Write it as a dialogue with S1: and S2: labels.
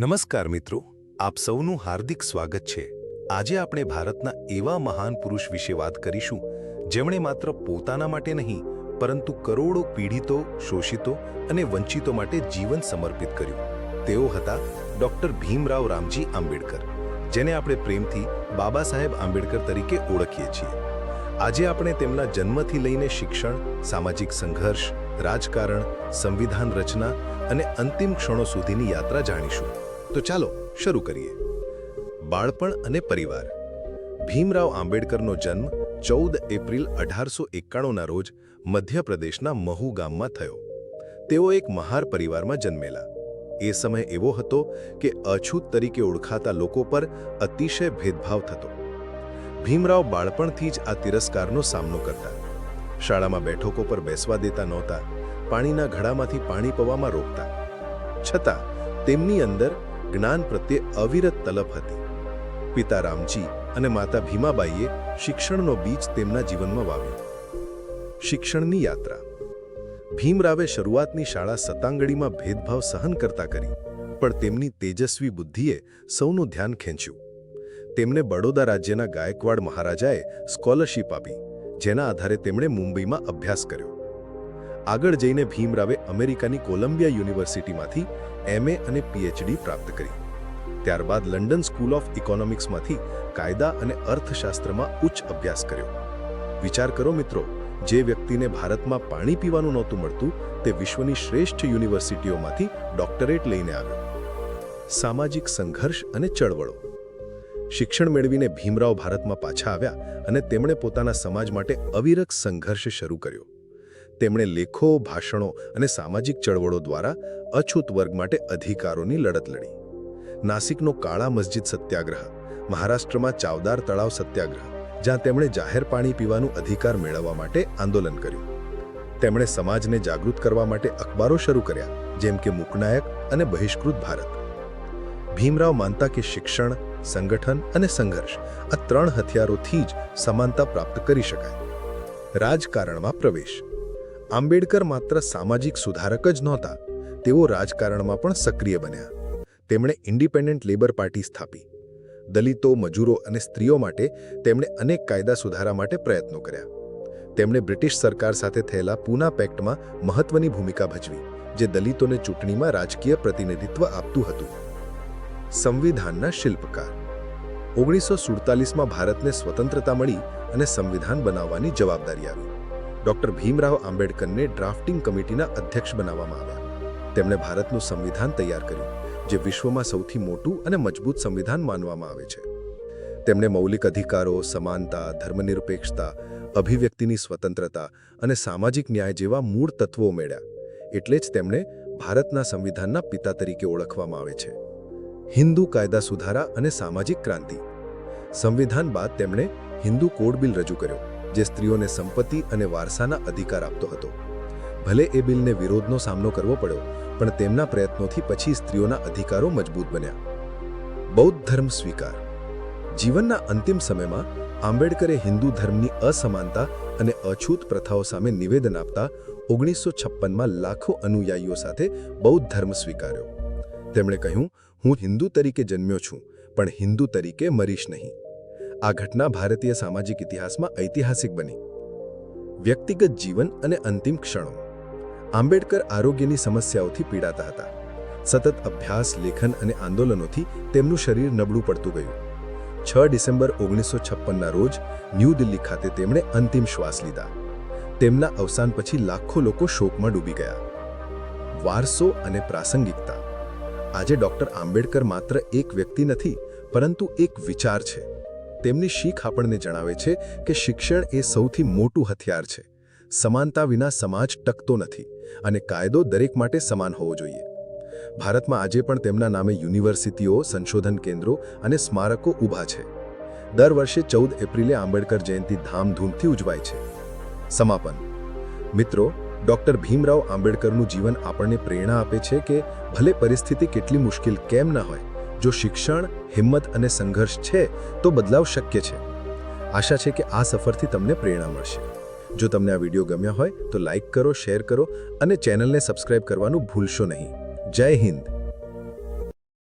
S1: નમસ્કાર મિત્રો, આપ સૌનું હાર્દિક સ્વાગત છે. આજે આપણે ભારતના એવા મહાન પુરુષ વિશે વાત કરીશું, જેમણે માત્ર પોતાના માટે નહીં, પરંતુ કરોડો પીડિતો, શોષિતો અને વંચિતો માટે જીવન સમર્પિત કર્યું. તેઓ હતા ડૉક્ટર ભીમરાવ રામજી આંબેડકર, જેને આપણે પ્રેમથી બાબા સાહેબ આંબેડકર તરીકે ઓળખીએ છીએ. આજે આપણે તેમના જન્મથી લઈને શિક્ષણ, સામાજિક સંઘર્ષ, રાજકારણ, સંવિધાન રચના અને અંતિમ ક્ષણો સુધીની યાત્રા જાણીશું. તો ચાલો શરૂ કરીએ. બાળપણ અને પરિવાર. ભીમરાવ આંબેડકરનો જન્મ ચૌદ એપ્રિલ અઢારસો એકાણુંના રોજ મધ્યપ્રદેશના મહુ ગામમાં થયો. તેઓ એક મહાર પરિવારમાં જન્મેલા. એ સમય એવો હતો કે અછૂત તરીકે ઓળખાતા લોકો પર અતિશય ભેદભાવ થતો. ભીમરાવ બાળપણથી જ આ તિરસ્કારનો સામનો કરતા. શાળામાં બેઠકો પર બેસવા દેતા નહોતા, પાણીના ઘડામાંથી પાણી પવામાં રોકતા. છતાં તેમની અંદર જ્ઞાન પ્રત્યે અવિરત તલપ હતી. પિતા રામજી અને માતા ભીમાબાઈએ શિક્ષણનો બીજ તેમના જીવનમાં વાવ્યો. શિક્ષણની યાત્રા. ભીમરાવે શરૂઆતની શાળા સતાંગડીમાં ભેદભાવ સહન કરતા કરી, પણ તેમની તેજસ્વી બુદ્ધિએ સૌનું ધ્યાન ખેંચ્યું. તેમને બડોદા રાજ્યના ગાયકવાડ મહારાજાએ સ્કોલરશીપ આપી, જેના આધારે તેમણે મુંબઈમાં અભ્યાસ કર્યો. આગળ જઈને ભીમરાવે અમેરિકાની કોલંબિયા યુનિવર્સિટીમાંથી એમએ અને પીએચડી પ્રાપ્ત કરી. ત્યારબાદ લંડન સ્કૂલ ઓફ ઇકોનોમિક્સમાંથી કાયદા અને અર્થશાસ્ત્રમાં ઉચ્ચ અભ્યાસ કર્યો. વિચાર કરો મિત્રો, જે વ્યક્તિને ભારતમાં પાણી પીવાનું નહોતું મળતું, તે વિશ્વની શ્રેષ્ઠ યુનિવર્સિટીઓમાંથી ડોક્ટરેટ લઈને આવ્યો. સામાજિક સંઘર્ષ અને ચળવળો. શિક્ષણ મેળવીને ભીમરાવ ભારતમાં પાછા આવ્યા અને તેમણે પોતાના સમાજ માટે અવિરત સંઘર્ષ શરૂ કર્યો. તેમણે લેખો, ભાષણો અને સામાજિક ચળવળો દ્વારા અછૂત વર્ગ માટે અધિકારોની લડત લડી. નાસિકનો કાળા મસ્જિદ સત્યાગ્રહ, મહારાષ્ટ્રમાં ચાવદાર તળાવ સત્યાગ્રહ, જ્યાં તેમણે જાહેર પાણી પીવાનું અધિકાર મેળવવા માટે આંદોલન કર્યું. તેમણે સમાજને જાગૃત કરવા માટે અખબારો શરૂ કર્યા, જેમ કે મુકનાયક અને બહિષ્કૃત ભારત. ભીમરાવ માનતા કે શિક્ષણ, સંગઠન અને સંઘર્ષ આ ત્રણ હથિયારોથી જ સમાનતા પ્રાપ્ત કરી શકાય. રાજકારણમાં પ્રવેશ. આંબેડકર માત્ર સામાજિક સુધારક જ નહોતા, તેઓ રાજકારણમાં પણ સક્રિય બન્યા. તેમણે ઇન્ડિપેન્ડન્ટ લેબર પાર્ટી સ્થાપી. દલિતો, મજૂરો અને સ્ત્રીઓ માટે તેમણે અનેક કાયદા સુધારા માટે પ્રયત્નો કર્યા. તેમણે બ્રિટિશ સરકાર સાથે થયેલા પૂના પેક્ટમાં મહત્વની ભૂમિકા ભજવી, જે દલિતોને ચૂંટણીમાં રાજકીય પ્રતિનિધિત્વ આપતું હતું. સંવિધાનના શિલ્પકાર. ઓગણીસો સુડતાલીસમાં ભારતને સ્વતંત્રતા મળી અને સંવિધાન બનાવવાની જવાબદારી આવી. ડોક્ટર ભીમરાવ આંબેડકરને ડ્રાફ્ટિંગ કમિટીના અધ્યક્ષ બનાવવામાં આવ્યા. તેમણે ભારતનું સંવિધાન તૈયાર કર્યું, જે વિશ્વમાં સૌથી મોટું અને મજબૂત સંવિધાન માનવામાં આવે છે. તેમણે મૌલિક અધિકારો, સમાનતા, ધર્મનિરપેક્ષતા, અભિવ્યક્તિની સ્વતંત્રતા અને સામાજિક ન્યાય જેવા મૂળ તત્વો ઉમેર્યા, એટલે જ તેમણે ભારતના સંવિધાનના પિતા તરીકે ઓળખવામાં આવે છે. હિન્દુ કાયદા સુધારા અને સામાજિક ક્રાંતિ. સંવિધાન બાદ તેમણે હિન્દુ કોડ બિલ રજૂ કર્યો. જે સ્ત્રીઓને સંપત્તિ અને વારસાના અધિકાર આપતો હતો. ભલે એ બિલને વિરોધનો સામનો કરવો પડ્યો, પણ તેમના પ્રયત્નોથી પછી સ્ત્રીઓના અધિકારો મજબૂત બન્યા. બૌદ્ધ ધર્મ સ્વીકાર. જીવનના અંતિમ સમયમાં આંબેડકરે હિન્દુ ધર્મની અસમાનતા અને અછૂત પ્રથાઓ સામે નિવેદન આપતા ઓગણીસો છપ્પનમાં લાખો અનુયાયીઓ સાથે બૌદ્ધ ધર્મ સ્વીકાર્યો. તેમણે કહ્યું, હું હિન્દુ તરીકે જન્મ્યો છું, પણ હિન્દુ તરીકે મરીશ નહીં. આ ઘટના ભારતીય સામાજિક ઇતિહાસમાં ઐતિહાસિક બની. વ્યક્તિગત જીવન અને અંતિમ ક્ષણો. આંબેડકર આરોગ્યની સમસ્યાઓથી પીડાતા હતા. સતત અભ્યાસ, લેખન અને આંદોલનોથી તેમનું શરીર નબળું પડતું ગયું. છ ડિસેમ્બર ઓગણીસો છપ્પનના રોજ ન્યૂ દિલ્હી ખાતે તેમણે અંતિમ શ્વાસ લીધા. તેમના અવસાન પછી લાખો લોકો શોકમાં ડૂબી ગયા. વારસો અને પ્રાસંગિકતા. આજે ડોક્ટર આંબેડકર માત્ર એક વ્યક્તિ નથી, પરંતુ એક વિચાર છે. તેમની શીખ આપણને જણાવે છે કે શિક્ષણ એ સૌથી મોટું હથિયાર છે. સમાનતા વિના સમાજ ટકતો નથી અને કાયદો દરેક માટે સમાન હોવો જોઈએ. ભારતમાં આજે પણ તેમના નામે યુનિવર્સિટીઓ, સંશોધન કેન્દ્રો અને સ્મારકો ઊભા છે. દર વર્ષે ચૌદ એપ્રિલે આંબેડકર જયંતિ ધામધૂમથી ઉજવાય છે. સમાપન. મિત્રો, ડોક્ટર ભીમરાવ આંબેડકરનું જીવન આપણને પ્રેરણા આપે છે કે ભલે પરિસ્થિતિ કેટલી મુશ્કેલ કેમ ન હોય જો શિક્ષણ, હિંમત અને સંઘર્ષ છે, તો બદલાવ શક્ય છે. આશા છે કે આ સફરથી તમને પ્રેરણા મળશે. જો તમને આ વીડિયો ગમ્યો હોય, તો લાઇક કરો, શેર કરો અને ચેનલને સબસ્ક્રાઇબ કરવાનું ભૂલશો નહીં. જય હિન્દ.